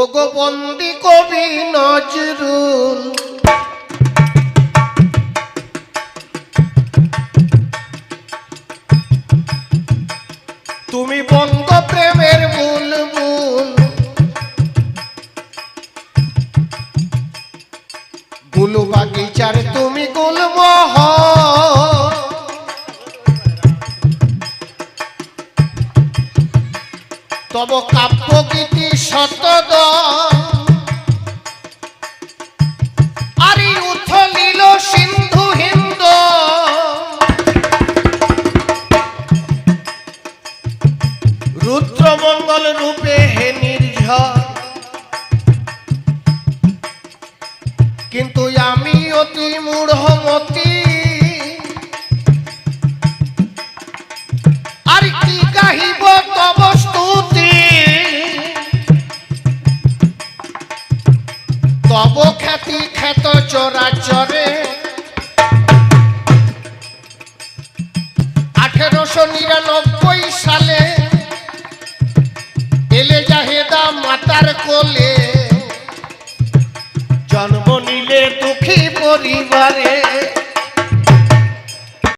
ও বন্দি কবি নজরুল। তুমি বঙ্গ প্রেমের বুলবুল গুলু বাগিচার তুমি গুলমহ তব কাব্য গীতি শতদ আরি উথলিল সিন্ধু হিন্দ। রুদ্রমঙ্গল রূপে হে কিন্তু আমি অতি মূঢ়মতি। তব খ্যাতি খ্যাত চরাচরে আঠেরোশো নিরানব্বই সালে এলে জাহেদা মাতার কোলে। জন্ম নিলে দুঃখী পরিবারে।